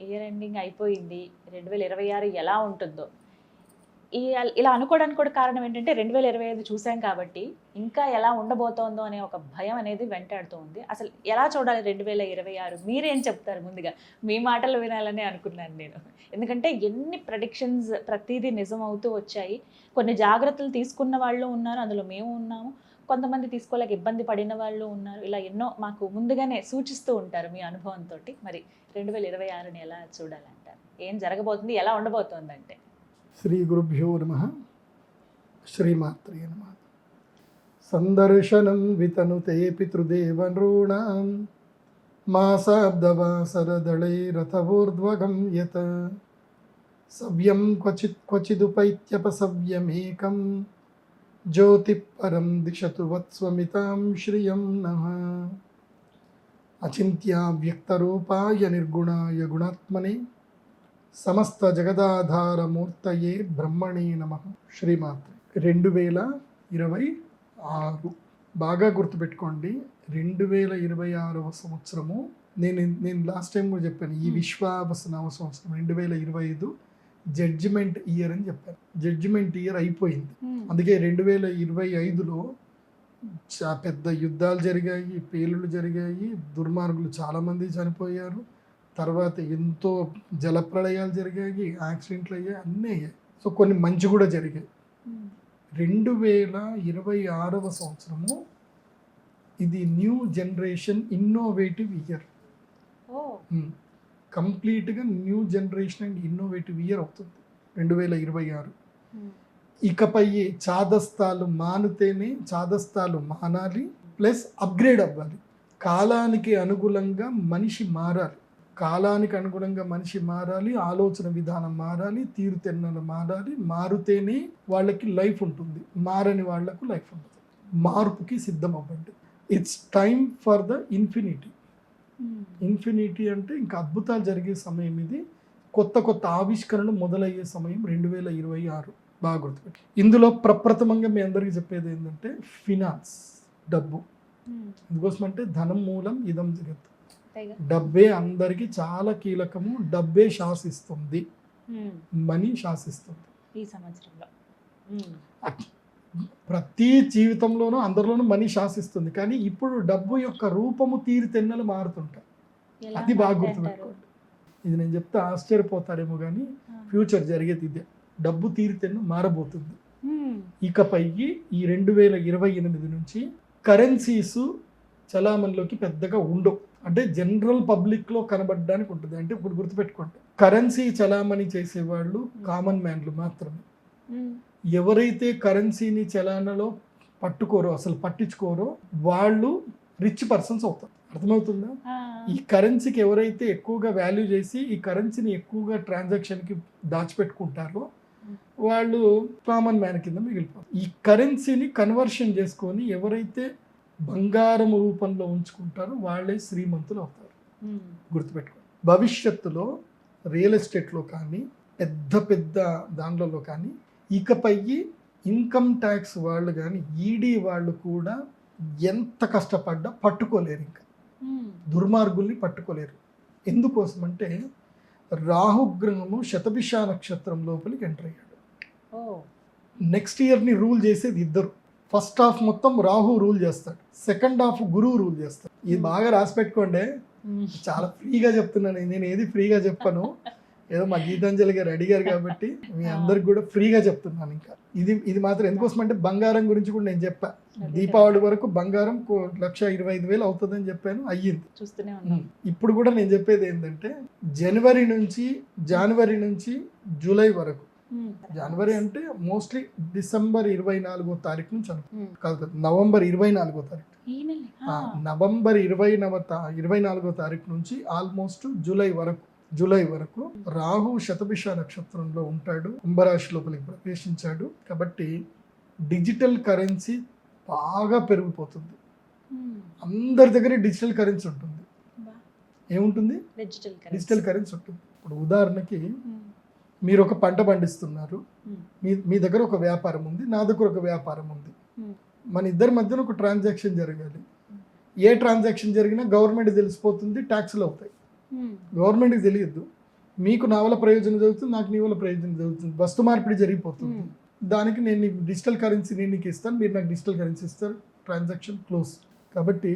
Year ending అయిపోయింది. రెండు వేల ఇరవై ఆరు ఎలా ఉంటుందో. ఈ ఇలా అనుకోవడానికి కూడా కారణం ఏంటంటే రెండు వేల ఇరవై ఐదు చూసాం కాబట్టి ఇంకా ఎలా ఉండబోతోందో అనే ఒక భయం అనేది వెంటాడుతూ ఉంది. అసలు ఎలా చూడాలి రెండు వేల ఇరవై ఆరు? మీరేం చెప్తారు ముందుగా? మీ మాటలు వినాలని అనుకున్నాను నేను. ఎందుకంటే ఎన్ని ప్రొడిక్షన్స్ ప్రతిదీ నిజం అవుతూ వచ్చాయి. కొన్ని జాగ్రత్తలు తీసుకున్న వాళ్ళు ఉన్నారు అందులో మేము ఉన్నాము. కొంతమంది తీసుకోలేక ఇబ్బంది పడిన వాళ్ళు ఉన్నారు. ఇలా ఎన్నో మాకు ముందుగానే సూచిస్తూ ఉంటారు మీ అనుభవంతో మరి రెండు వేల ఇరవై ఆరుని ఎలా చూడాలంటారు? ఏం జరగబోతుంది? ఎలా ఉండబోతోంది అంటే శ్రీ గురుభ్యో నమ. శ్రీమాత్రే నమ. సందర్శనం వితనుతే పితృదేవనృణాం. మాసాబ్దవాసరదళైరథవోర్ధ్వగం యత. సవ్యం క్వచిత్ క్వచిదుపైత్యపసవ్యమేకం జ్యోతిపరం దిశతు వత్స్వమితాం శ్రియం నః అచింత్యావ్యక్తరూపాయ నిర్గుణాయ గుణాత్మనే సమస్త జగదాధారమూర్తయే బ్రహ్మణే నమ శ్రీమాత్రి రెండు వేల ఇరవై ఆరు। బాగా గుర్తుపెట్టుకోండి రెండు వేల ఇరవై ఆరవ సంవత్సరము నేను నేను లాస్ట్ టైం కూడా చెప్పాను ఈ విశ్వావస నవ సంవత్సరం రెండు వేల ఇరవై ఐదు జడ్జిమెంట్ ఇయర్ అని చెప్పాను జడ్జిమెంట్ ఇయర్ అయిపోయింది. అందుకే రెండు వేల ఇరవై ఐదులో చా పెద్ద యుద్ధాలు జరిగాయి పేలుళ్ళు జరిగాయి దుర్మార్గులు చాలామంది చనిపోయారు. తర్వాత ఎంతో జలప్రళయాలు జరిగాయి యాక్సిడెంట్లు అయ్యాయి అన్నీ అయ్యాయి. సో కొన్ని మంచి కూడా జరిగాయి. రెండు వేల ఇరవై ఆరవ సంవత్సరము ఇది న్యూ జనరేషన్ ఇన్నోవేటివ్ ఇయర్. కంప్లీట్గా new generation and innovative year అవుతుంది. రెండు వేల ఇరవై ఆరు. ఇకపై చాదస్తాలు మానితేనే చాదస్తాలు మానాలి ప్లస్ అప్గ్రేడ్ అవ్వాలి. కాలానికి అనుగుణంగా మనిషి మారాలి. కాలానికి అనుగుణంగా మనిషి మారాలి ఆలోచన విధానం మారాలి తీరుతెన్నలు మారాలి మారుతేనే వాళ్ళకి లైఫ్ ఉంటుంది. మారని వాళ్ళకు లైఫ్ ఉంటుంది మార్పుకి సిద్ధం అవ్వండి. It's time for the infinity infinity అంటే ఇంకా అద్భుతాలు జరిగే సమయం ఇది. కొత్త కొత్త ఆవిష్కరణలు మొదలయ్యే సమయం రెండు వేల ఇరవై ఆరు. బాగా గుర్తుపెట్టి ఇందులో ప్రప్రథమంగా మీ అందరికీ చెప్పేది ఏంటంటే ఫినాన్స్ డబ్బు. ఎందుకోసం అంటే ధనం మూలం ఇదం జగత్ డబ్బే అందరికీ చాలా కీలకము. డబ్బే శాసిస్తుంది. మనీ శాసిస్తుంది. ఈ సంవత్సరంలో. ప్రతి జీవితంలోనూ అందరిలోనూ మనీ శాసిస్తుంది. కానీ ఇప్పుడు డబ్బు యొక్క రూపము తీరుతెన్నలు మారుతుంటాయి. అది బాగా? గుర్తుపెట్టుకోండి ఇది నేను చెప్తే ఆశ్చర్యపోతారేమో కానీ ఫ్యూచర్ జరిగేది ఇదే. డబ్బు తీరుతెన్ను మారబోతుంది. మ్మ్. ఇకపై ఈ రెండు వేల ఇరవై ఎనిమిది నుంచి కరెన్సీస్ చలామణిలోకి పెద్దగా ఉండవు. అంటే జనరల్ పబ్లిక్లో కనబడడానికి ఉంటుంది. అంటే ఇప్పుడు గుర్తుపెట్టుకోండి. కరెన్సీ చలామణి చేసేవాళ్ళు కామన్ మ్యాన్లు మాత్రమే. ఎవరైతే కరెన్సీని చలానలో పట్టుకోరో అసలు పట్టించుకోరో వాళ్ళు రిచ్ పర్సన్స్ అవుతారు. అర్థమవుతుందా. ఈ కరెన్సీకి ఎవరైతే ఎక్కువగా వాల్యూ చేసి ఈ కరెన్సీని ఎక్కువగా ట్రాన్సాక్షన్కి దాచిపెట్టుకుంటారో వాళ్ళు కామన్ మ్యాన్ కింద మిగిలిపోతారు. ఈ కరెన్సీని కన్వర్షన్ చేసుకొని ఎవరైతే బంగారం రూపంలో ఉంచుకుంటారో వాళ్ళే శ్రీమంతులు అవుతారు. మ్మ్. గుర్తుపెట్టుకోండి. భవిష్యత్తులో రియల్ ఎస్టేట్లో కానీ పెద్ద పెద్ద దాంట్లో కానీ ఇకపై ఇన్కమ్ ట్యాక్స్ వాళ్ళు కానీ ఈడీ వాళ్ళు కూడా ఎంత కష్టపడ్డా పట్టుకోలేరు ఇంకా. దుర్మార్గుల్ని పట్టుకోలేరు. ఎందుకోసం అంటే రాహుగ్రహము శతభిష నక్షత్రం లోపలికి ఎంటర్ అయ్యాడు. నెక్స్ట్ ఇయర్ని రూల్ చేసేది ఇద్దరు. ఫస్ట్ హాఫ్ మొత్తం రాహు రూల్ చేస్తాడు. సెకండ్ హాఫ్ గురువు రూల్ చేస్తాడు. ఇది బాగా రాసి పెట్టుకోండి. చాలా ఫ్రీగా చెప్తున్నాను. నేను ఏది ఫ్రీగా చెప్పను. ఏదో మా గీతాంజలి గారు అడిగారు కాబట్టి మీ అందరికి కూడా ఫ్రీగా చెప్తున్నాను ఇంకా. ఇది ఇది మాత్రం ఎందుకోసం అంటే బంగారం గురించి కూడా నేను చెప్పా. దీపావళి వరకు బంగారం లక్ష ఇరవై ఐదు వేలు అవుతుందని చెప్పాను అయ్యింది. చూస్తూనే ఇప్పుడు కూడా నేను చెప్పేది ఏంటంటే జనవరి నుంచి జనవరి నుంచి జూలై వరకు. జనవరి అంటే మోస్ట్లీ డిసెంబర్ ఇరవై నాలుగో తారీఖు నుంచి అనుకో. మ్మ్. కాదు కాదు నవంబర్ ఇరవై నాలుగో తారీఖు. నవంబర్ ఇరవై నవ ఇరవై నాలుగో తారీఖు నుంచి ఆల్మోస్ట్ జూలై వరకు. జూలై వరకు రాహు శతభిష నక్షత్రంలో ఉంటాడు కుంభరాశి లోపలికి ప్రవేశించాడు. కాబట్టి డిజిటల్ కరెన్సీ బాగా పెరిగిపోతుంది. అందరి దగ్గర డిజిటల్ కరెన్సీ ఉంటుంది. ఏముంటుంది? డిజిటల్ డిజిటల్ కరెన్సీ ఉంటుంది. ఇప్పుడు ఉదాహరణకి మీరు ఒక పంట పండిస్తున్నారు. Hmm. మీ మీ దగ్గర ఒక వ్యాపారం ఉంది నా దగ్గర ఒక వ్యాపారం ఉంది. Hmm. మన ఇద్దరి మధ్యన ఒక ట్రాన్సాక్షన్ జరగాలి. ఏ ట్రాన్సాక్షన్ జరిగినా గవర్నమెంట్ తెలిసిపోతుంది ట్యాక్స్లు అవుతాయి. గవర్నమెంట్కి తెలియదు మీకు నా వల్ల ప్రయోజనం జరుగుతుంది నాకు నీ వల్ల ప్రయోజనం జరుగుతుంది. వస్తు మార్పిడి జరిగిపోతుంది. దానికి నేను నీకు డిజిటల్ కరెన్సీ నేను నీకు ఇస్తాను మీరు నాకు డిజిటల్ కరెన్సీ ఇస్తారు ట్రాన్సాక్షన్ క్లోజ్ కాబట్టి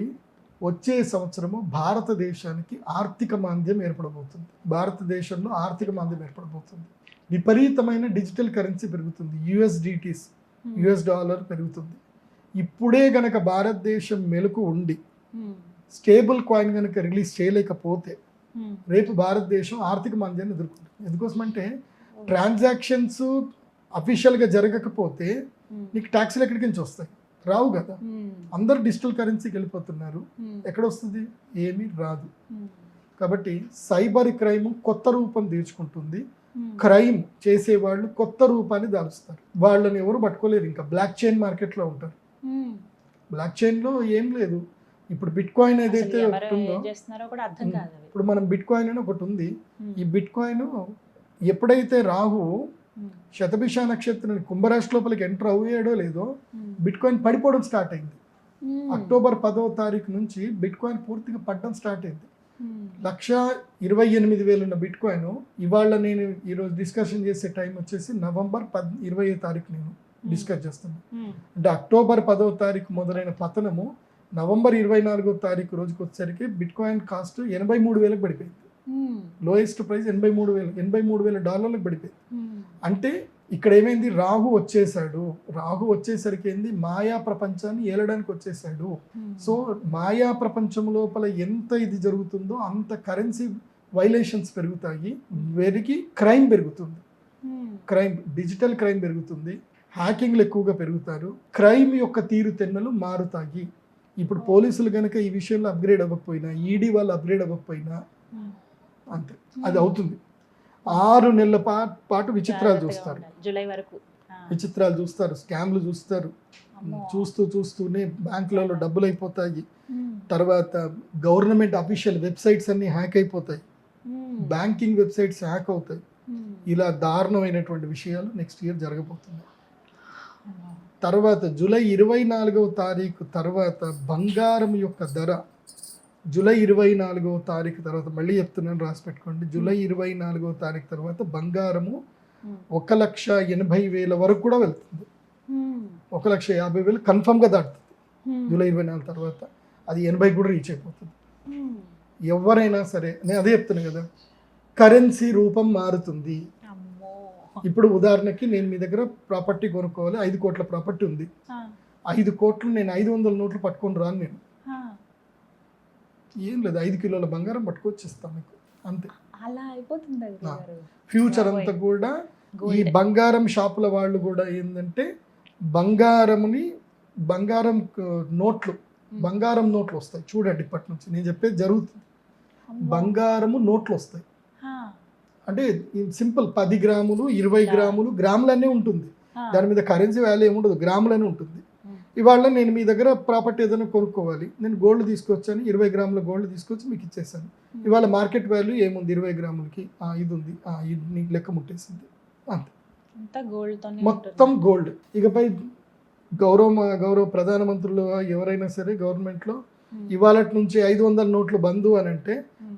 వచ్చే సంవత్సరము భారతదేశానికి ఆర్థిక మాంద్యం ఏర్పడబోతుంది. భారతదేశంలో ఆర్థిక మాంద్యం ఏర్పడబోతుంది. విపరీతమైన డిజిటల్ కరెన్సీ పెరుగుతుంది. యుఎస్డిటీస్ యుఎస్ డాలర్ పెరుగుతుంది. ఇప్పుడే గనక భారతదేశం మెలకు ఉండి స్టేబుల్ కాయిన్ కనుక రిలీజ్ చేయలేకపోతే రేపు భారతదేశం ఆర్థిక మాంద్యాన్ని ఎదుర్కొంటుంది. ఎందుకోసమంటే ట్రాన్సాక్షన్స్ అఫీషియల్గా జరగకపోతే నీకు ట్యాక్స్లు ఎక్కడికి నుంచి వస్తాయి? రావు కదా. అందరు డిజిటల్ కరెన్సీకి వెళ్ళిపోతున్నారు. ఎక్కడ వస్తుంది ఏమీ రాదు. కాబట్టి సైబర్ క్రైమ్ కొత్త రూపం తీర్చుకుంటుంది. క్రైమ్ చేసేవాళ్ళు కొత్త రూపాన్ని దాలుస్తారు వాళ్ళని ఎవరు పట్టుకోలేరు. ఇంకా బ్లాక్ చైన్ మార్కెట్లో ఉంటారు. బ్లాక్ చైన్లో ఏం లేదు. ఇప్పుడు బిట్ కాయిన్ ఏదైతే ఇప్పుడు మనం బిట్ కాయిన్ అని ఒకటి ఉంది. ఈ బిట్ కాయిన్ ఎప్పుడైతే రాహు. శతభిష నక్షత్రం కుంభరాశి లోపలికి ఎంటర్ అయ్యాడో లేదో. బిట్ కాయిన్ పడిపోవడం స్టార్ట్ అయింది. అక్టోబర్ పదవ తారీఖు నుంచి బిట్ కాయిన్ పూర్తిగా పడడం స్టార్ట్ అయింది. లక్ష ఇరవై ఎనిమిది వేలు ఉన్న బిట్ కాయిన్ ఇవాళ నేను ఈరోజు డిస్కషన్ చేసే టైం వచ్చేసి నవంబర్ పద్ ఇరవై తారీఖు నేను డిస్కస్ చేస్తున్నాను. అంటే అక్టోబర్ పదవ తారీఖు మొదలైన పతనము నవంబర్ ఇరవై నాలుగో తారీఖు రోజుకి వచ్చేసరికి బిట్ కాయిన్ కాస్ట్ ఎనభై మూడు వేలకు పడిపోయింది. ఉమ్. లోయెస్ట్ ప్రైస్ ఎనభై మూడు వేలు ఎనభై మూడు వేల డాలర్లకు పడిపోయింది. ఉమ్. అంటే ఇక్కడ ఏమైంది? రాహు వచ్చేసాడు. రాహు వచ్చేసరికి ఏంది? మాయా ప్రపంచాన్ని ఏలడానికి వచ్చేసాడు. ఉమ్. సో మాయా ప్రపంచం లోపల ఎంత ఇది జరుగుతుందో అంత కరెన్సీ వైలేషన్స్ పెరుగుతాయి. పెరిగి క్రైమ్ పెరుగుతుంది. క్రైమ్ డిజిటల్ క్రైమ్ పెరుగుతుంది. హ్యాకింగ్లు ఎక్కువగా పెరుగుతారు. క్రైమ్ యొక్క తీరుతెన్నలు మారుతాయి. ఇప్పుడు పోలీసులు కనుక ఈ విషయంలో అప్గ్రేడ్ అవ్వకపోయినా ఈడీ వాళ్ళు అప్గ్రేడ్ అవ్వకపోయినా ఉమ్. అంతే అది అవుతుంది ఆరు నెలల పాటు విచిత్రాలు చూస్తారు. జూలై వరకు. విచిత్రాలు చూస్తారు స్కామ్లు చూస్తారు. చూస్తూ చూస్తూనే బ్యాంకులలో డబ్బులు అయిపోతాయి ఉమ్. తర్వాత గవర్నమెంట్ అఫీషియల్ వెబ్సైట్స్ అన్ని హ్యాక్ అయిపోతాయి. బ్యాంకింగ్ వెబ్సైట్స్ హ్యాక్ అవుతాయి. ఇలా దారుణమైనటువంటి విషయాలు నెక్స్ట్ ఇయర్ జరగబోతున్నాయి. తర్వాత జూలై ఇరవై నాలుగవ తారీఖు తర్వాత బంగారం యొక్క ధర జూలై ఇరవై నాలుగవ తారీఖు తర్వాత మళ్ళీ చెప్తున్నాను రాసి పెట్టుకోండి జూలై ఇరవై నాలుగవ తారీఖు తర్వాత బంగారము ఉమ్. ఒక లక్ష ఎనభై వేల వరకు కూడా వెళ్తుంది ఉమ్. ఒక లక్ష యాభై వేలు కన్ఫర్మ్గా దాటుతుంది ఉమ్. జూలై ఇరవై నాలుగు తర్వాత అది ఎనభై కూడా రీచ్ అయిపోతుంది. ఎవరైనా సరే నేను అదే చెప్తున్నా కదా కరెన్సీ రూపం మారుతుంది ఇప్పుడు ఉదాహరణకి నేను మీ దగ్గర ప్రాపర్టీ కొనుక్కోవాలి ఐదు కోట్ల ప్రాపర్టీ ఉంది. ఐదు కోట్లు నేను ఐదు వందల నోట్లు పట్టుకొని రాను నేను. ఏం లేదు ఐదు కిలోల బంగారం పట్టుకొచ్చి ఇస్తాను మీకు అంతే అలా అయిపోతుంది. ఫ్యూచర్. అంతా కూడా ఈ. బంగారం షాపుల వాళ్ళు కూడా ఏంటంటే బంగారముని బంగారం నోట్లు. బంగారం నోట్లు వస్తాయి చూడండి ఇప్పటి నుంచి నేను చెప్పేది జరుగుతుంది. బంగారము నోట్లు వస్తాయి. అంటే సింపుల్ పది గ్రాములు ఇరవై. గ్రాములు గ్రాములనే ఉంటుంది. ఆ. దాని మీద కరెన్సీ వాల్యూ ఏముండదు గ్రాములనే ఉంటుంది. ఉమ్. ఇవాళ నేను మీ దగ్గర ప్రాపర్టీ ఏదైనా కొనుక్కోవాలి. నేను గోల్డ్ తీసుకొచ్చాను ఇరవై గ్రాముల గోల్డ్ తీసుకొచ్చి మీకు ఇచ్చేసాను ఉమ్. ఇవాళ మార్కెట్ వాల్యూ ఏముంది? ఇరవై గ్రాములకి? ఆ, ఇది ఉంది. ఆ, ఇది లెక్క ముట్టేసింది. అంతే. మొత్తం గోల్డ్ ఇకపై గౌరవ గౌరవ ప్రధానమంత్రులు ఎవరైనా సరే గవర్నమెంట్లో ఇవాళ నుంచి ఐదు వందల నోట్లు బంధు అని అంటే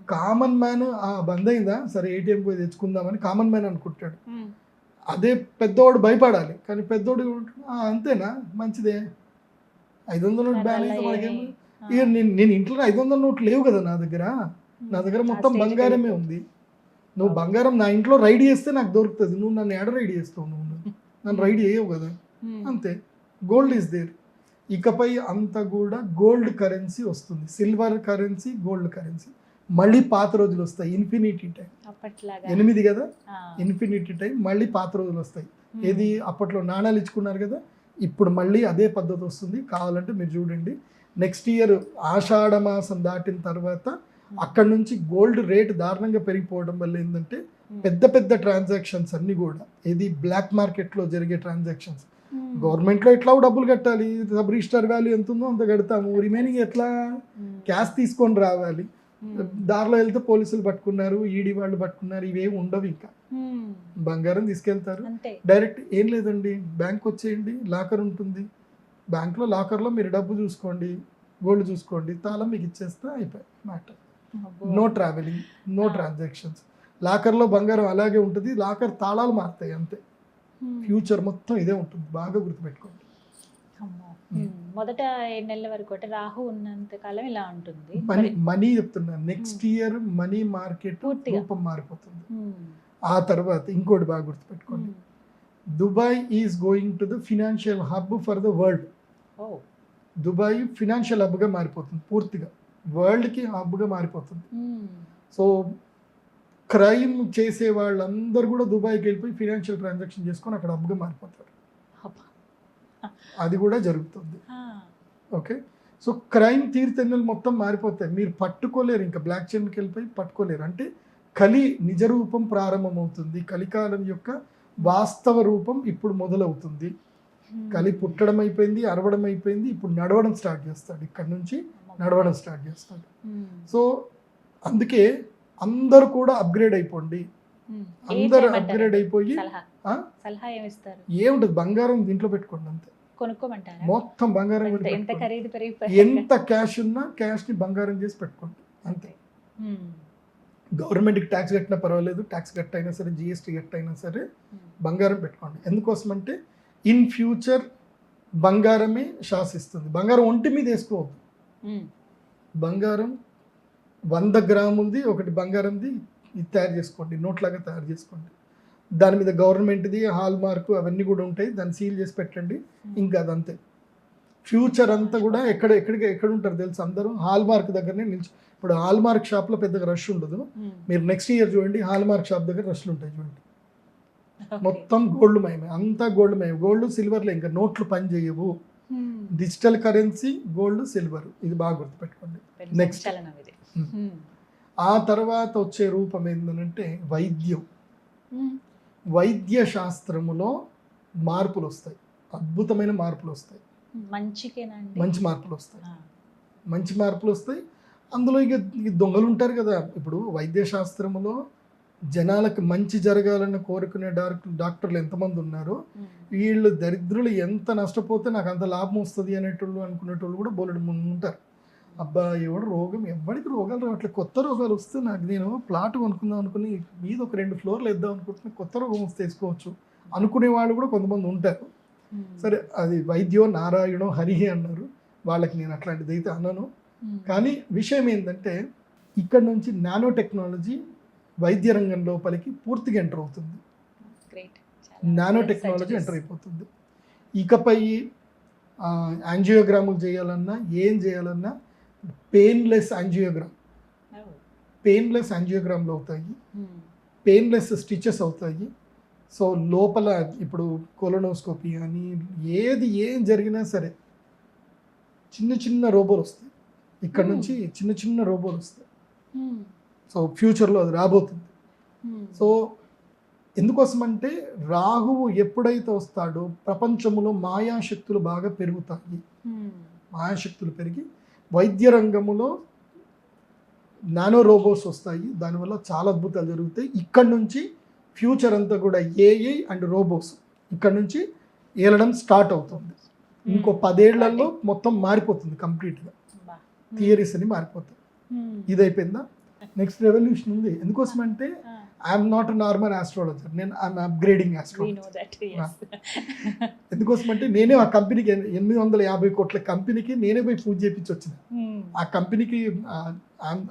కామన్ మ్యాన్ ఆ బంద్ అయిందా? సరే ఏటీఎం పోయి తెచ్చుకుందామని కామన్ మ్యాన్ అనుకుంటాడు. అదే పెద్దోడు భయపడాలి. కానీ పెద్దోడు "ఆ, అంతేనా? మంచిదే. ఐదు వందల నోట్ బ్యాన్ అయితే మనకేం ఇక నేను నేను ఇంట్లో ఐదు వందల నోట్లు లేవు కదా నా దగ్గర. నా దగ్గర మొత్తం బంగారమే ఉంది. నువ్వు బంగారం నా ఇంట్లో రైడ్ చేస్తే నాకు దొరుకుతుంది. నువ్వు నన్ను ఎడ రైడ్ చేస్తావు నువ్వు? నన్ను రైడ్ చేయవు కదా? అంతే. గోల్డ్ ఈజ్ దేర్ ఇకపై అంతా కూడా గోల్డ్ కరెన్సీ వస్తుంది. Silver currency gold currency. మళ్ళీ పాత రోజులు వస్తాయి. Infinity time. ఎనిమిది కదా. ఇన్ఫినిటీ టైం మళ్ళీ పాత రోజులు వస్తాయి. ఏది అప్పట్లో నాణాలు ఇచ్చుకున్నారు కదా? ఇప్పుడు మళ్ళీ అదే పద్ధతి వస్తుంది. కావాలంటే మీరు చూడండి. నెక్స్ట్ ఇయర్ ఆషాఢ మాసం దాటిన తర్వాత అక్కడ నుంచి గోల్డ్ రేట్ దారుణంగా పెరిగిపోవడం వల్ల ఏంటంటే పెద్ద పెద్ద ట్రాన్సాక్షన్స్ అన్ని కూడా ఇది బ్లాక్ మార్కెట్లో జరిగే ట్రాన్సాక్షన్స్ గవర్నమెంట్లో ఎట్లా డబ్బులు కట్టాలి? సబ్ రిజిస్టర్ వాల్యూ ఎంత ఉందో అంత కడతాము. రిమైనింగ్ ఎట్లా? క్యాష్ తీసుకొని రావాలి. దారిలో వెళ్తే పోలీసులు పట్టుకున్నారు ఈడీ వాళ్ళు పట్టుకున్నారు ఇవేం ఉండవు ఇంకా. బంగారం తీసుకెళ్తారు. డైరెక్ట్ ఏం లేదండి. బ్యాంక్ వచ్చేయండి లాకర్ ఉంటుంది. బ్యాంక్లో లాకర్లో మీరు డబ్బు చూసుకోండి గోల్డ్ చూసుకోండి తాళం మీకు ఇచ్చేస్తే అయిపోయి అబ్బో. No travelling no. ట్రాన్సాక్షన్స్ లాకర్లో బంగారం అలాగే ఉంటుంది లాకర్ తాళాలు మారుతాయి అంతే. Hmm. ఫ్యూచర్ మొత్తం ఇదే ఉంటుంది బాగా గుర్తుపెట్టుకోండి. Hmm. Hmm. మొదట ఏడు నెలల వరకు అంటే రాహు ఉన్నంత కాలం ఇలా ఉంటుంది మనీ మనీ చెప్తున్నా నెక్స్ట్ ఇయర్ మనీ మార్కెట్. రూపం మారిపోతుంది Hmm. ఆ తర్వాత ఇంకోటి బాగా గుర్తుపెట్టుకోండి Hmm. Dubai is going to the financial hub for the world Dubai financial హబ్గా మారిపోతుంది పూర్తిగా వరల్డ్కి హబ్గా మారిపోతుంది Hmm. సో క్రైమ్ చేసే వాళ్ళందరూ కూడా దుబాయ్కి వెళ్ళిపోయి ఫినాన్షియల్ ట్రాన్సాక్షన్ చేసుకొని అక్కడ హబ్గా మారిపోతారు. అది కూడా జరుగుతుంది. ఓకే సో క్రైమ్ తీరుతెన్నులు మొత్తం మారిపోతాయి మీరు పట్టుకోలేరు ఇంకా బ్లాక్ చైన్కి వెళ్ళిపోయి పట్టుకోలేరు అంటే కలి నిజ రూపం ప్రారంభమవుతుంది కలికాలం యొక్క వాస్తవ రూపం ఇప్పుడు మొదలవుతుంది. కలి పుట్టడం అయిపోయింది అరవడం అయిపోయింది ఇప్పుడు నడవడం స్టార్ట్ చేస్తాడు ఇక్కడ నుంచి. నడవడం స్టార్ట్ చేస్తాడు. సో అందుకే అందరూ కూడా అప్గ్రేడ్ అయిపోండి. అందరూ? అప్గ్రేడ్ అయిపోయి ఏముంటుంది బంగారం దీంట్లో పెట్టుకోండి అంతే. మొత్తం బంగారం ఎంత- క్యాష్ ఉన్నా క్యాష్ని బంగారం చేసి పెట్టుకోండి అంతే. గవర్నమెంట్కి ట్యాక్స్ కట్టినా పర్వాలేదు ట్యాక్స్ కట్ అయినా సరే జిఎస్టీ కట్ అయినా సరే బంగారం పెట్టుకోండి. ఎందుకోసం అంటే ఇన్ ఫ్యూచర్ బంగారమే శాసిస్తుంది. బంగారం ఒంటి మీద వేసుకోవద్దు. బంగారం వంద గ్రాములది ఒకటి బంగారంది ఇది తయారు చేసుకోండి నోట్లాగా తయారు చేసుకోండి. దాని మీద గవర్నమెంట్ది హాల్ మార్కు అవన్నీ కూడా ఉంటాయి దాన్ని సీల్ చేసి పెట్టండి ఇంకా అదంతే. ఫ్యూచర్ అంతా కూడా ఎక్కడ ఎక్కడికి ఎక్కడ ఉంటారు తెలుసు అందరూ? హాల్ మార్క్ దగ్గరనే నిల్చు ఇప్పుడు హాల్ మార్క్ షాప్లో పెద్దగా రష్ ఉండదు. మీరు నెక్స్ట్ ఇయర్ చూడండి హాల్ మార్క్ షాప్ దగ్గర రష్లు ఉంటాయి చూడండి. మొత్తం గోల్డ్ మయమే అంతా గోల్డ్ మయం గోల్డ్ సిల్వర్లో ఇంకా నోట్లు పని చేయవు. Digital currency gold silver. ఇది బాగా గుర్తుపెట్టుకోండి. Next. ఆ తర్వాత వచ్చే రూపం ఏంటంటే వైద్యం. వైద్య శాస్త్రములో మార్పులు వస్తాయి. అద్భుతమైన మార్పులు వస్తాయి. మంచి మార్పులు వస్తాయి. మంచి మార్పులు వస్తాయి. అందులో ఇక దొంగలు ఉంటారు కదా. ఇప్పుడు వైద్య శాస్త్రములో జనాలకు మంచి జరగాలని కోరుకునే డాక్టర్ డాక్టర్లు ఎంతమంది ఉన్నారో. వీళ్ళు దరిద్రులు ఎంత నష్టపోతే నాకు అంత లాభం వస్తుంది అనేటోళ్ళు అనుకునేటోళ్ళు కూడా బోలెడు మంది ఉంటారు. అబ్బా ఎవడు రోగం ఎవరికి రోగాలు రావట్లేదు కొత్త రోగాలు వస్తే నాకు నేను ప్లాట్ కొనుక్కుందాం అనుకుని మీద ఒక రెండు ఫ్లోర్లు వేద్దాం అనుకుంటున్నా కొత్త రోగం వస్తే వేసుకోవచ్చు. అనుకునే వాళ్ళు కూడా కొంతమంది ఉంటారు. సరే అది వైద్యో నారాయణో హరిహి అన్నారు. వాళ్ళకి నేను అట్లాంటిది అయితే అన్నాను. కానీ విషయం ఏంటంటే ఇక్కడ నుంచి నానో టెక్నాలజీ వైద్య రంగం లోపలికి పూర్తిగా ఎంటర్ అవుతుంది. Nano technology. ఎంటర్ అయిపోతుంది. ఇకపై యాంజియోగ్రాములు చేయాలన్నా ఏం చేయాలన్నా పెయిన్లెస్ యాంజియోగ్రామ్. పెయిన్లెస్ యాంజియోగ్రామ్లు అవుతాయి. పెయిన్లెస్ స్టిచెస్ అవుతాయి సో లోపల ఇప్పుడు కొలనోస్కోపీ అని ఏది ఏం జరిగినా సరే చిన్న చిన్న రోబోలు వస్తాయి ఇక్కడ. నుంచి చిన్న చిన్న రోబోలు వస్తాయి. సో ఫ్యూచర్లో అది రాబోతుంది. సో ఎందుకోసమంటే రాహువు ఎప్పుడైతే వస్తాడో ప్రపంచంలో మాయాశక్తులు బాగా పెరుగుతాయి. మాయాశక్తులు పెరిగి వైద్య రంగములో నానో రోబోట్స్ వస్తాయి. దానివల్ల చాలా అద్భుతాలు జరుగుతాయి. ఇక్కడ నుంచి ఫ్యూచర్ అంతా కూడా ఏఐ అండ్ రోబోట్స్ ఇక్కడ నుంచి ఏలడం స్టార్ట్ అవుతుంది. ఇంకో. పదేళ్ళలో మొత్తం మారిపోతుంది కంప్లీట్గా. థియరీస్ అని మారిపోతాయి. Hmm. ఇది అయిపోయిందా నెక్స్ట్ రెవల్యూషన్ ఉంది. ఎందుకోసమంటే. ఐఎమ్ నాట్ నార్మల్ ఆస్ట్రాలజర్ నేను ఐఎమ్ అప్గ్రేడింగ్ ఆస్ట్రాలజర్ yes. ఎందుకోసమంటే నేనే ఆ కంపెనీకి ఎనిమిది వందల యాభై కోట్ల కంపెనీకి నేనే పోయి పూజ చేపించి వచ్చిన Hmm. ఆ కంపెనీకి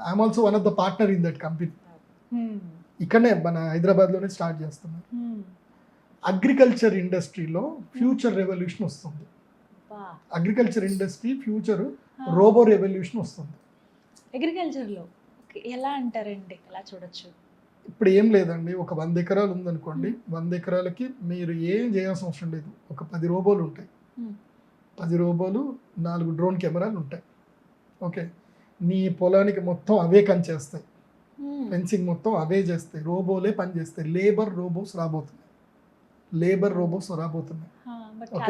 I'm also one of the partner in that company. ఇక్కడనే మన హైదరాబాద్లోనే స్టార్ట్ చేస్తున్నారు Hmm. అగ్రికల్చర్ ఇండస్ట్రీలో ఫ్యూచర్ రెవల్యూషన్ వస్తుంది. Agriculture industry future. Robo revolution వస్తుంది Agriculture లో Okay, ఎలా అంటారండి ఎలా చూడొచ్చు ఇప్పుడు ఏం లేదండి. ఒక వంద ఎకరాలు ఉందనుకోండి. వంద ఎకరాలకి మీరు ఏం చేయాల్సిన అవసరం లేదు. ఒక పది రోబోలు ఉంటాయి. పది రోబోలు నాలుగు డ్రోన్ కెమెరాలు ఉంటాయి. ఓకే? నీ పొలానికి మొత్తం అవే కంచేస్తాయి Hmm. ఫెన్సింగ్ మొత్తం అవే చేస్తాయి. రోబోలే పని చేస్తాయి. లేబర్ రోబోస్ రాబోతున్నాయి. లేబర్ రోబోస్ రాబోతున్నాయి.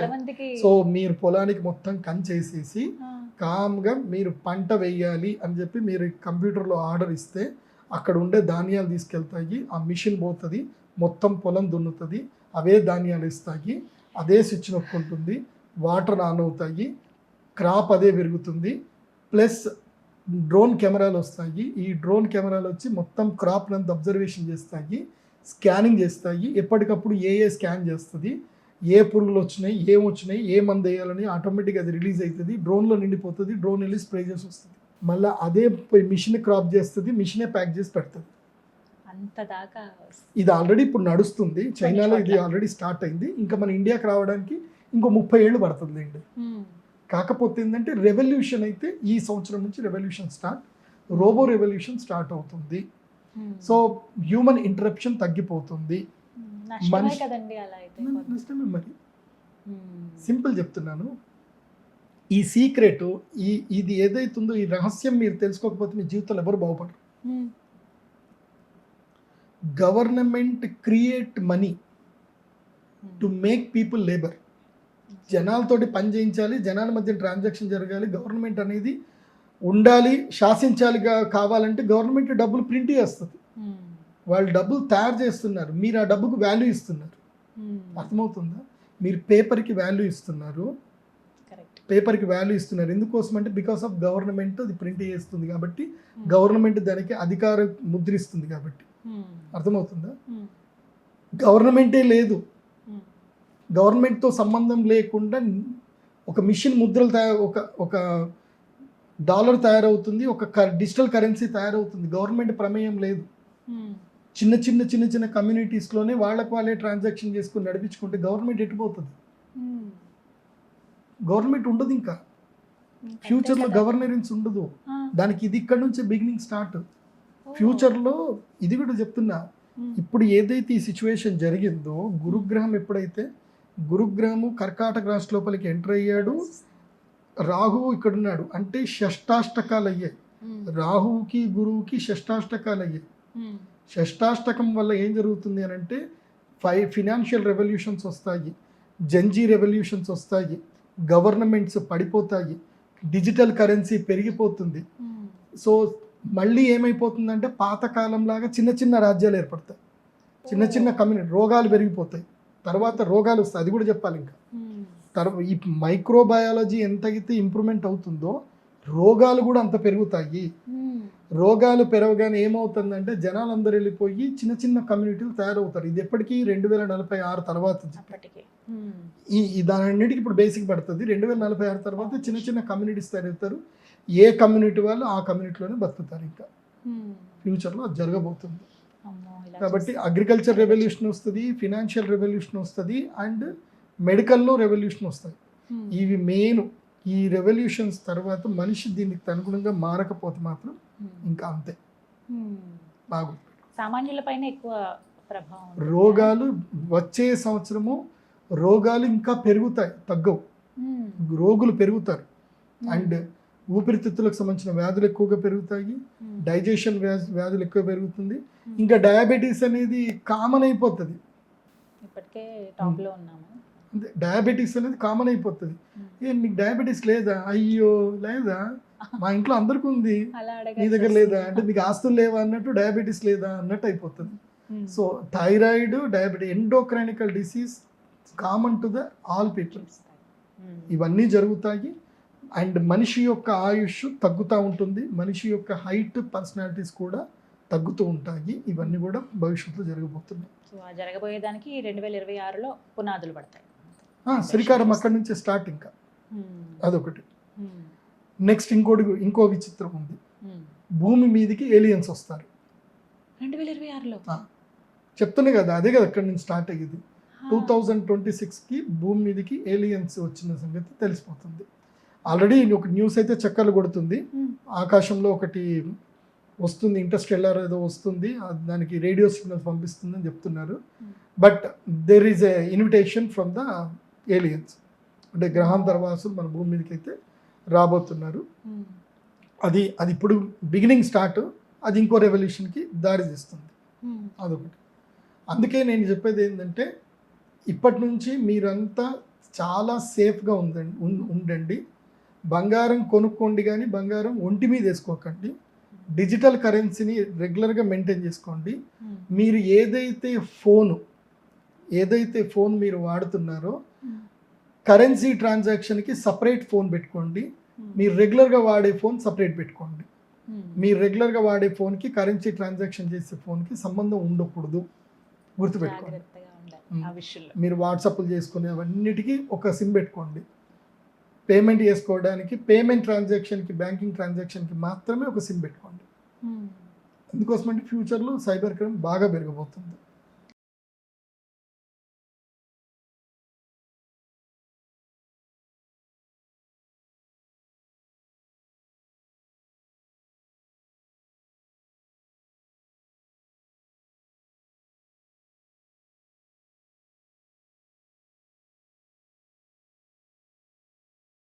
మందికి సో మీరు పొలానికి మొత్తం కంచేసేసి కామ్గా మీరు పంట వేయాలి అని చెప్పి మీరు కంప్యూటర్లో ఆర్డర్ ఇస్తే అక్కడ ఉండే ధాన్యాలు తీసుకెళ్తాయి. ఆ మిషన్ పోతుంది. మొత్తం పొలం దున్నుతుంది. అవే ధాన్యాలు ఇస్తాయి. అదే స్విచ్ నొక్కుంటుంది. వాటర్ ఆన్ అవుతాయి. క్రాప్ అదే పెరుగుతుంది. ప్లస్ డ్రోన్ కెమెరాలు వస్తాయి. ఈ డ్రోన్ కెమెరాలు వచ్చి మొత్తం క్రాప్ నంత అబ్జర్వేషన్ చేస్తాయి. స్కానింగ్ చేస్తాయి. ఎప్పటికప్పుడు ఏ ఏ స్కాన్ చేస్తుంది. ఏ పురుగులు వచ్చినాయి ఏం వచ్చినాయి ఏ మంది వేయాలని ఆటోమేటిక్గా అది రిలీజ్ అవుతుంది. డ్రోన్లో నిండిపోతుంది. డ్రోన్ వెళ్ళి స్ప్రే చేసి వస్తుంది. మళ్ళీ అదే పోయి మిషన్ క్రాప్ చేస్తుంది మిషనే ప్యాక్ చేసి పెడుతుంది. ఇది ఆల్రెడీ ఇప్పుడు నడుస్తుంది. చైనాలో ఇది. ఆల్రెడీ స్టార్ట్ అయింది. ఇంకా మన ఇండియాకి రావడానికి ఇంకో ముప్పై ఏళ్ళు పడుతుంది అండి. కాకపోతే ఏంటంటే రెవల్యూషన్ అయితే ఈ సంవత్సరం నుంచి revolution start robo revolution start అవుతుంది. సో హ్యూమన్ ఇంటరప్షన్ తగ్గిపోతుంది. మనిషి- మరి. సింపుల్ చెప్తున్నాను. ఈ సీక్రెట్ ఈ ఇది ఏదైతుందో ఈ రహస్యం మీరు తెలుసుకోకపోతే మీ జీవితంలో ఎవరు బాగుపడరు. Government create money. To make people labour జనాలతోటి పని చేయించాలి జనాల మధ్య ట్రాన్సాక్షన్ జరగాలి గవర్నమెంట్ అనేది ఉండాలి శాసించాలిగా కావాలంటే గవర్నమెంట్ డబ్బులు ప్రింట్ చేస్తుంది. వాళ్ళు డబ్బులు తయారు చేస్తున్నారు మీరు ఆ డబ్బుకు వాల్యూ ఇస్తున్నారు. అర్థమవుతుందా మీరు పేపర్కి వాల్యూ ఇస్తున్నారు పేపర్కి వాల్యూ ఇస్తున్నారు ఎందుకోసం అంటే బికాస్ ఆఫ్ గవర్నమెంట్ అది ప్రింట్ చేస్తుంది కాబట్టి Hmm. గవర్నమెంట్ దానికి అధికారం ముద్రిస్తుంది కాబట్టి Hmm. అర్థమవుతుందా Hmm. గవర్నమెంటే లేదు. గవర్నమెంట్తో సంబంధం లేకుండా ఒక మిషన్ ముద్రలు తయారు ఒక ఒక డాలర్ తయారవుతుంది ఒక డిజిటల్ కరెన్సీ తయారవుతుంది గవర్నమెంట్ ప్రమేయం లేదు. చిన్న చిన్న చిన్న చిన్న కమ్యూనిటీస్లోనే వాళ్ళకి వాళ్ళే ట్రాన్సాక్షన్ చేసుకుని నడిపించుకుంటే గవర్నమెంట్ ఎటుపోతుంది Hmm. గవర్నమెంట్ ఉండదు ఇంకా ఫ్యూచర్లో. గవర్నరెన్స్ ఉండదు. దానికి ఇది ఇక్కడ నుంచే బిగినింగ్ స్టార్ట్. ఫ్యూచర్లో ఇది కూడా చెప్తున్నా. ఇప్పుడు ఏదైతే ఈ సిచ్యువేషన్ జరిగిందో గురుగ్రహం ఎప్పుడైతే గురుగ్రహము కర్కాటక రాష్ట్ర లోపలికి ఎంటర్ అయ్యాడు రాహువు ఇక్కడ ఉన్నాడు అంటే షష్టాష్టకాలు అయ్యాయి. రాహువుకి గురువుకి షష్టాష్టకాలు అయ్యాయి. షష్టాష్టకం వల్ల ఏం జరుగుతుంది అని అంటే ఫై ఫినాన్షియల్ రెవల్యూషన్స్ వస్తాయి జంజీ రెవల్యూషన్స్ వస్తాయి గవర్నమెంట్స్ పడిపోతాయి. డిజిటల్ కరెన్సీ పెరిగిపోతుంది. సో మళ్ళీ ఏమైపోతుందంటే పాతకాలంలాగా చిన్న చిన్న రాజ్యాలు ఏర్పడతాయి. చిన్న చిన్న కమ్యూనిటీ రోగాలు పెరిగిపోతాయి. తర్వాత రోగాలు వస్తాయి. అది కూడా చెప్పాలి ఇంకా. తర్వాత ఈ మైక్రోబయాలజీ ఎంతైతే ఇంప్రూవ్మెంట్ అవుతుందో రోగాలు కూడా అంత పెరుగుతాయి. రోగాలు పెరగగానే ఏమవుతుందంటే జనాలందరూ వెళ్ళిపోయి చిన్న చిన్న కమ్యూనిటీలు తయారవుతారు. ఇది ఎప్పటికీ రెండు వేల నలభై ఆరు తర్వాత. ఈ దానన్నిటికి ఇప్పుడు బేసిక్ పడుతుంది. రెండు వేల నలభై ఆరు తర్వాత చిన్న చిన్న కమ్యూనిటీస్ తయారవుతారు. ఏ కమ్యూనిటీ వాళ్ళు ఆ కమ్యూనిటీలోనే బతుకుతారు ఇంకా. ఫ్యూచర్లో అది జరగబోతుంది. కాబట్టి అగ్రికల్చర్ రెవల్యూషన్ వస్తుంది ఫినాన్షియల్ రెవల్యూషన్ వస్తుంది అండ్ మెడికల్లో రెవల్యూషన్ వస్తాయి Hmm. ఇవి మెయిన్ ఈ రెవల్యూషన్స్ తర్వాత మనిషి దీనికి అనుగుణంగా మారకపోతే మాత్రం. ఇంకా అంతే Hmm. బాగుంది సామాన్యులపైన ఎక్కువ ప్రభావం. రోగాలు వచ్చే సంవత్సరము రోగాలు ఇంకా పెరుగుతాయి తగ్గవు Hmm. రోగులు పెరుగుతారు Hmm. అండ్ ఊపిరితిత్తులకు సంబంధించిన వ్యాధులు ఎక్కువగా పెరుగుతాయి Hmm. డైజెషన్ వ్యాధులు ఎక్కువ పెరుగుతుంది Hmm. ఇంకా డయాబెటీస్ అనేది కామన్ అయిపోతుంది డయాబెటీస్ అనేది కామన్ అయిపోతుంది Hmm. ఏ నీకు డయాబెటీస్ లేదా అయ్యో లేదా మా ఇంట్లో అందరికీ ఉంది. నీ దగ్గర లేదా. అంటే మీకు ఆస్తులు లేవా అన్నట్టు డయాబెటీస్ లేదా అన్నట్టు అయిపోతుంది. So thyroid diabetes endocrinical disease common to the all people Hmm. ఇవన్నీ జరుగుతాయి. అండ్ మనిషి యొక్క ఆయుష్ తగ్గుతూ ఉంటుంది. మనిషి యొక్క హైట్ పర్సనాలిటీస్ కూడా తగ్గుతూ ఉంటాయి. ఇవన్నీ కూడా భవిష్యత్తులో జరగబోతున్నాయి. సో ఆ జరగబోయేదానికి రెండు వేల ఇరవై ఆరులో పునాదులు పడతాయి. శ్రీకారం అక్కడి నుంచే స్టార్ట్ ఇంకా. అదొకటి. నెక్స్ట్ ఇంకోటి ఇంకో విచిత్రం ఉంది. Hmm. భూమి మీదకి ఏలియన్స్ వస్తారు. రెండు వేల ఇరవై ఆరులో? చెప్తున్నా కదా అదే కదా అక్కడి నుంచి స్టార్ట్ అయ్యేది. టూ థౌజండ్ ట్వంటీ సిక్స్కి భూమి మీదకి ఏలియన్స్ వచ్చిన సంగతి తెలిసిపోతుంది. ఆల్రెడీ ఒక న్యూస్ అయితే చక్కర్లు కొడుతుంది. Hmm. ఆకాశంలో ఒకటి వస్తుంది ఇంటర్స్టెల్లార్ ఏదో వస్తుంది దానికి రేడియో సిగ్నల్స్ పంపిస్తుందని చెప్తున్నారు. Hmm. But there is a invitation from the aliens అంటే గ్రహాంతర వాసులు మన భూమి మీదకి అయితే రాబోతున్నారు. Hmm. అది అది ఇప్పుడు బిగినింగ్ స్టార్ట్ అది ఇంకో రెవల్యూషన్కి దారి తీస్తుంది. ఉమ్, అదొకటి. అందుకే నేను చెప్పేది ఏంటంటే ఇప్పటి నుంచి మీరంతా చాలా సేఫ్గా ఉందండి ఉండండి. బంగారం కొనుక్కోండి కానీ బంగారం ఒంటి మీద వేసుకోకండి. డిజిటల్ కరెన్సీని రెగ్యులర్గా మెయింటైన్ చేసుకోండి. ఉమ్, మీరు ఏదైతే ఫోను ఏదైతే ఫోన్ మీరు వాడుతున్నారో కరెన్సీ ట్రాన్సాక్షన్కి సపరేట్ ఫోన్ పెట్టుకోండి. ఉమ్, మీరు రెగ్యులర్గా వాడే ఫోన్ సపరేట్ పెట్టుకోండి. ఉమ్, మీరు రెగ్యులర్గా వాడే ఫోన్కి కరెన్సీ ట్రాన్సాక్షన్ చేసే ఫోన్కి సంబంధం ఉండకూడదు. గుర్తుపెట్టుకోండి. విషయంలో. మీరు వాట్సాప్లు చేసుకునే అవన్నిటికీ ఒక సిమ్ పెట్టుకోండి. పేమెంట్ చేసుకోవడానికి పేమెంట్ ట్రాన్సాక్షన్కి బ్యాంకింగ్ ట్రాన్సాక్షన్కి మాత్రమే ఒక సిమ్ పెట్టుకోండి. ఉమ్, ఎందుకోసమంటే ఫ్యూచర్లో సైబర్ క్రైమ్ బాగా పెరగబోతుంది